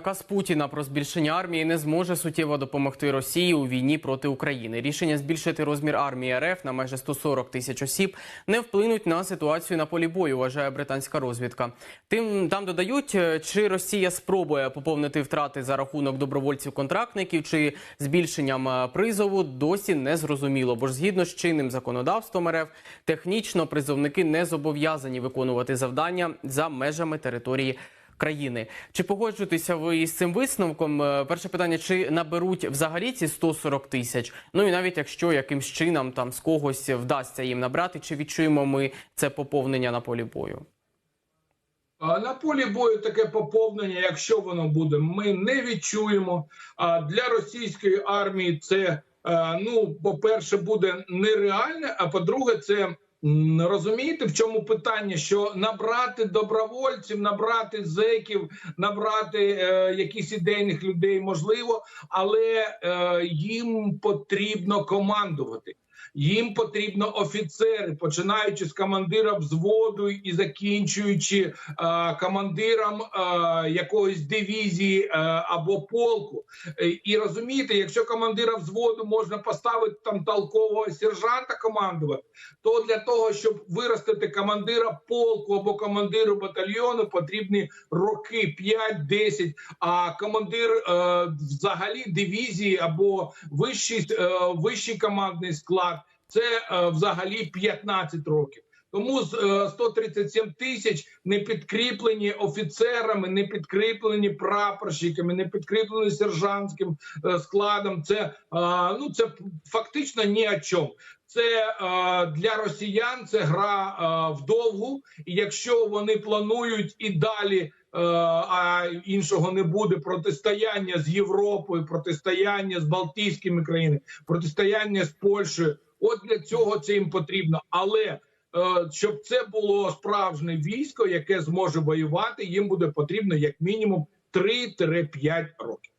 Наказ Путіна про збільшення армії не зможе суттєво допомогти Росії у війні проти України. Рішення збільшити розмір армії РФ на майже 140 тисяч осіб не вплинуть на ситуацію на полі бою, вважає британська розвідка. Тим там додають, е, чи Росія спробує поповнити втрати за рахунок добровольців-контрактників чи збільшенням е, призову, досі не зрозуміло. Бо ж згідно з чинним законодавством РФ, технічно призовники не зобов'язані виконувати завдання за межами території країни. Чи погоджуєтеся ви із цим висновком? Е, Перше питання: чи наберуть взагалі ці 140 тисяч? Ну і навіть якщо якимсь чином там з когось вдасться їм набрати, чи відчуємо ми це поповнення на полі бою? На полі бою таке поповнення, якщо воно буде, ми не відчуємо. А для російської армії це е, ну, по-перше, буде нереальне. А по-друге, це розумієте, в чому питання? Що набрати добровольців, набрати зеків, набрати е, якісь ідейних людей можливо, але е, їм потрібно командувати. Їм потрібно офіцери, починаючи з командира взводу і закінчуючи е, командиром е, якоїсь дивізії е, або полку. Е, І розумієте, якщо командира взводу можна поставити там толкового сержанта командувати, то для того, щоб виростити командира полку або командиру батальйону, потрібні роки 5-10, А командир е, взагалі дивізії або вищий, е, вищий командний склад це е, взагалі 15 років. Тому з е, 137 тисяч не підкріплені офіцерами, не підкріплені прапорщиками, не підкріплені сержантським е, складом. Це ну це фактично ні о чому. Це для росіян це гра вдовгу, і якщо вони планують і далі. А іншого не буде протистояння з Європою, протистояння з Балтійськими країнами, протистояння з Польщею. От для цього це їм потрібно. Але е, щоб це було справжнє військо, яке зможе воювати, їм буде потрібно як мінімум 3-5 років.